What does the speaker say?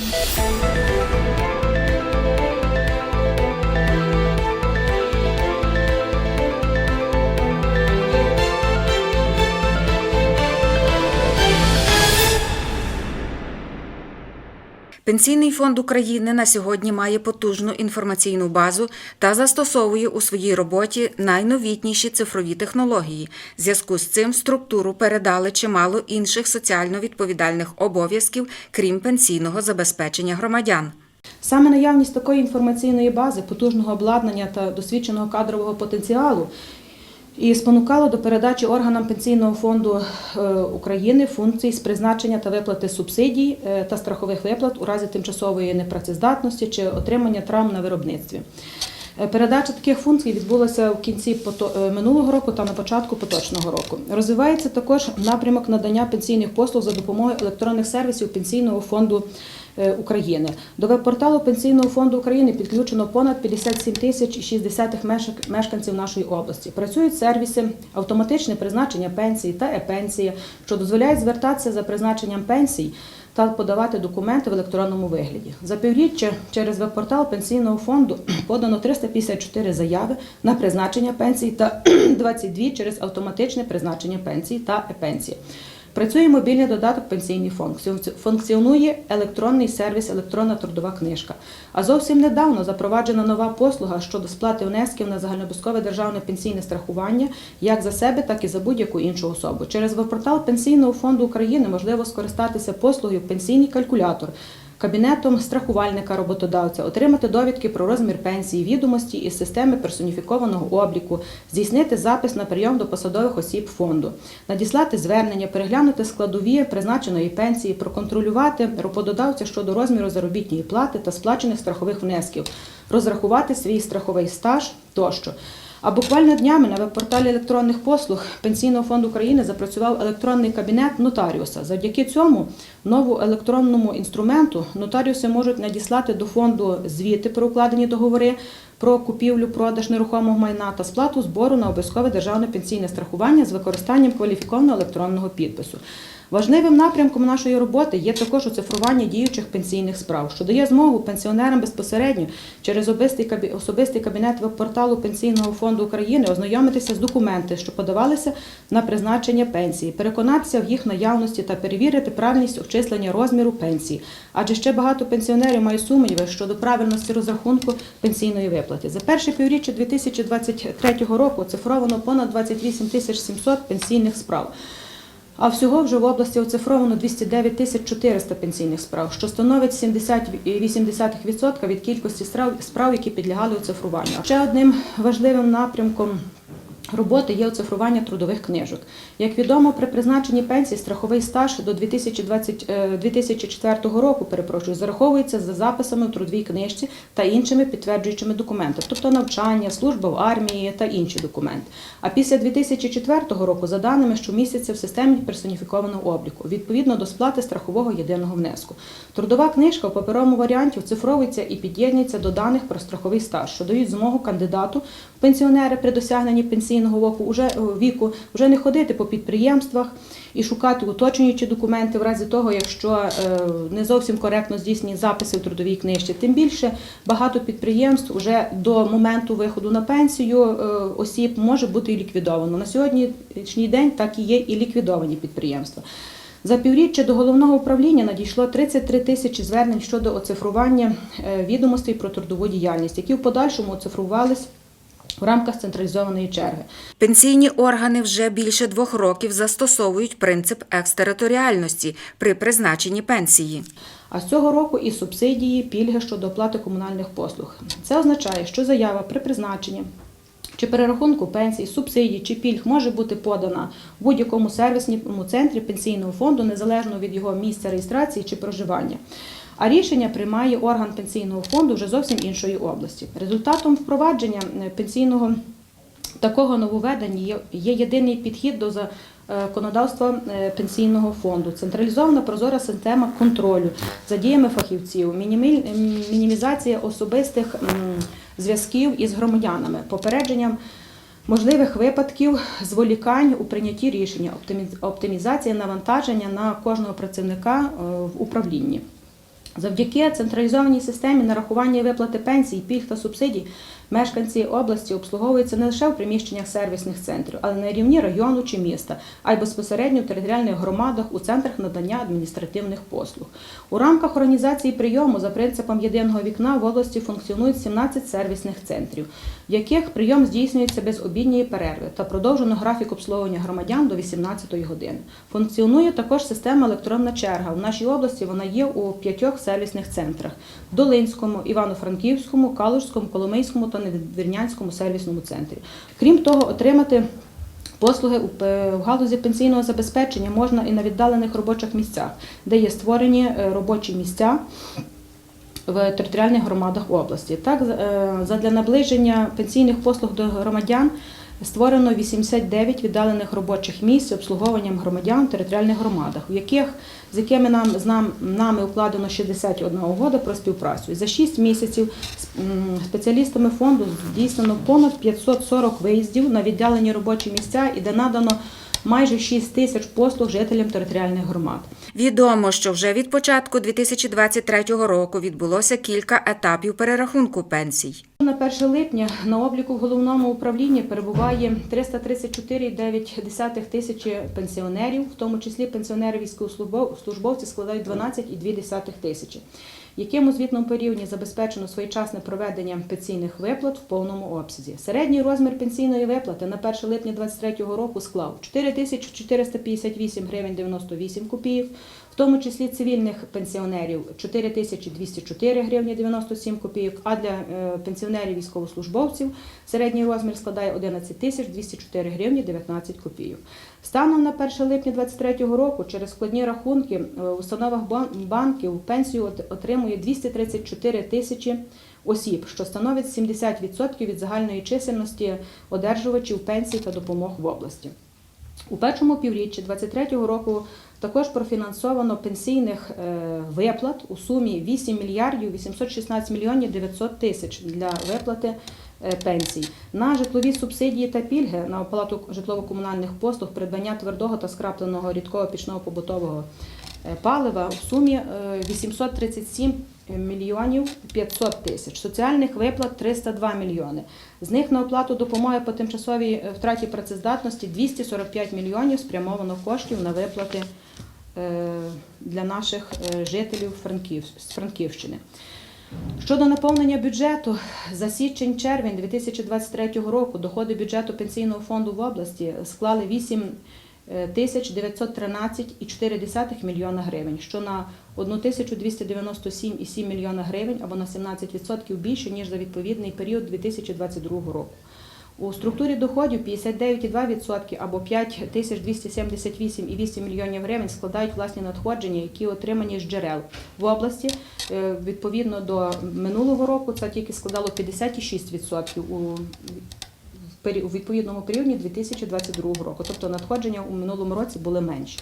Thank you. Пенсійний фонд України на сьогодні має потужну інформаційну базу та застосовує у своїй роботі найновітніші цифрові технології. В Зв'язку з цим структуру передали чимало інших соціально відповідальних обов'язків, крім пенсійного забезпечення громадян. Саме наявність такої інформаційної бази, потужного обладнання та досвідченого кадрового потенціалу і спонукало до передачі органам Пенсійного фонду е, України функцій з призначення та виплати субсидій е, та страхових виплат у разі тимчасової непрацездатності чи отримання травм на виробництві. Е, Передача таких функцій відбулася в кінці минулого року та на початку поточного року. Розвивається також напрямок надання пенсійних послуг за допомогою електронних сервісів Пенсійного фонду України. До веб-порталу Пенсійного фонду України підключено понад 57 тисяч і 60 мешканців нашої області. Працюють сервіси автоматичне призначення пенсії та е-пенсія, що дозволяють звертатися за призначенням пенсій та подавати документи в електронному вигляді. За півріччя через веб-портал Пенсійного фонду подано 354 заяви на призначення пенсій та 22 через автоматичне призначення пенсій та е-пенсії. Працює мобільний додаток Пенсійний фонд. Функціонує електронний сервіс Електронна трудова книжка. А зовсім недавно запроваджена нова послуга щодо сплати внесків на загальнообов'язкове державне пенсійне страхування як за себе, так і за будь-яку іншу особу. Через веб-портал Пенсійного фонду України можливо скористатися послугою Пенсійний калькулятор. Кабінетом страхувальника роботодавця отримати довідки про розмір пенсії, відомості із системи персоніфікованого обліку, здійснити запис на прийом до посадових осіб фонду, надіслати звернення, переглянути складові призначеної пенсії, проконтролювати роботодавця щодо розміру заробітної плати та сплачених страхових внесків, розрахувати свій страховий стаж тощо. А буквально днями на веб-порталі електронних послуг Пенсійного фонду України запрацював електронний кабінет нотаріуса. Завдяки цьому нову електронному інструменту нотаріуси можуть надіслати до фонду звіти про укладені договори про купівлю, продаж нерухомого майна та сплату збору на обов'язкове державне пенсійне страхування з використанням кваліфікованого електронного підпису. Важливим напрямком нашої роботи є також оцифрування діючих пенсійних справ, що дає змогу пенсіонерам безпосередньо через особистий кабі- особистий кабінет веб-порталу Пенсійного фонду України ознайомитися з документи, що подавалися на призначення пенсії, переконатися в їх наявності та перевірити правильність обчислення розміру пенсії. Адже ще багато пенсіонерів мають сумніви щодо правильності розрахунку пенсійної виплати. За перше півріччя 2023 року оцифровано понад 28 тисяч 700 пенсійних справ. А всього вже в області оцифровано 209 тисяч 400 пенсійних справ, що становить 70,8% від кількості справ, які підлягали оцифруванню. Ще одним важливим напрямком роботи є оцифрування трудових книжок. Як відомо, при призначенні пенсії страховий стаж до 2020, е, 2004 року перепрошую, зараховується за записами у трудовій книжці та іншими підтверджуючими документами, тобто навчання, служба в армії та інші документи. А після 2004 року, за даними щомісяця в системі персоніфікованого обліку, відповідно до сплати страхового єдиного внеску. Трудова книжка в паперовому варіанті оцифровується і під'єднується до даних про страховий стаж, що дають змогу кандидату в пенсіонери при досягненні пенсійного уже, віку вже не ходити по підприємствах і шукати уточнюючі документи в разі того, якщо е, не зовсім коректно здійснені записи в трудовій книжці. Тим більше багато підприємств вже до моменту виходу на пенсію е, осіб може бути і ліквідовано. На сьогоднішній день так і є і ліквідовані підприємства. За півріччя до головного управління надійшло 33 тисячі звернень щодо оцифрування е, відомостей про трудову діяльність, які в подальшому оцифрувались в рамках централізованої черги. Пенсійні органи вже більше двох років застосовують принцип екстериторіальності при призначенні пенсії. А з цього року і субсидії, пільги щодо оплати комунальних послуг. Це означає, що заява при призначенні чи перерахунку пенсій, субсидій чи пільг може бути подана в будь-якому сервісному центрі пенсійного фонду, незалежно від його місця реєстрації чи проживання. А рішення приймає орган пенсійного фонду вже зовсім іншої області. Результатом впровадження е, пенсійного такого нововведення є, єдиний підхід до е, законодавства е, пенсійного фонду, централізована прозора система контролю за діями фахівців, мінімізація особистих зв'язків із громадянами, попередженням можливих випадків зволікань у прийнятті рішення, оптимі- оптимізація навантаження на кожного працівника в управлінні. Завдяки централізованій системі нарахування і виплати пенсій, пільг та субсидій мешканці області обслуговуються не лише в приміщеннях сервісних центрів, але на рівні району чи міста, а й безпосередньо в територіальних громадах у центрах надання адміністративних послуг. У рамках організації прийому за принципом єдиного вікна в області функціонують 17 сервісних центрів, в яких прийом здійснюється без обідньої перерви та продовжено графік обслуговування громадян до 18 години. Функціонує також система електронна черга. В нашій області вона є у п'ятьох сервісних центрах: Долинському, Івано-Франківському, Калужському, Коломийському та Надвірнянському сервісному центрі. Крім того, отримати Послуги в галузі пенсійного забезпечення можна і на віддалених робочих місцях, де є створені е, робочі місця в територіальних громадах області. Так, е, задля наближення пенсійних послуг до громадян створено 89 віддалених робочих місць з обслуговуванням громадян в територіальних громадах, в яких з якими нам з нам нами укладено 61 угода про співпрацю. За 6 місяців спеціалістами фонду здійснено понад 540 виїздів на віддалені робочі місця і де надано майже 6 тисяч послуг жителям територіальних громад. Відомо, що вже від початку 2023 року відбулося кілька етапів перерахунку пенсій. На 1 липня на обліку в головному управлінні перебуває 334,9 тисячі пенсіонерів, в тому числі пенсіонери військовослужбовці складають 12,2 тисячі, яким у звітному періоді забезпечено своєчасне проведення пенсійних виплат в повному обсязі. Середній розмір пенсійної виплати на 1 липня 2023 року склав 4458 гривень 98 копійок, тому числі цивільних пенсіонерів 4204 гривні 97 копійок, а для е, пенсіонерів військовослужбовців середній розмір складає 11 тисяч 204 гривні 19 копійок. Станом на 1 липня 2023 року через складні рахунки е, в установах банків пенсію от- отримує 234 тисячі осіб, що становить 70% від загальної чисельності одержувачів пенсій та допомог в області. У першому півріччі 2023 року також профінансовано пенсійних е, виплат у сумі 8 мільярдів 816 мільйонів 900 тисяч для виплати е, пенсій. На житлові субсидії та пільги на оплату житлово-комунальних послуг, придбання твердого та скрапленого рідкого пічного побутового палива у сумі е, 837 мільйонів 500 тисяч, соціальних виплат 302 мільйони. З них на оплату допомоги по тимчасовій е, втраті працездатності 245 мільйонів спрямовано коштів на виплати е, для наших е, жителів з Франківщини. Щодо наповнення бюджету за січень-червень 2023 року доходи бюджету пенсійного фонду в області склали 8 е, тисяч 913,4 мільйона гривень, що на 1297,7 мільйона гривень або на 17% більше, ніж за відповідний період 2022 року. У структурі доходів 59,2% або 5278,8 мільйонів гривень складають власні надходження, які отримані з джерел в області. Е, Відповідно до минулого року це тільки складало 56% у пері- у відповідному періоді 2022 року. Тобто надходження у минулому році були менші.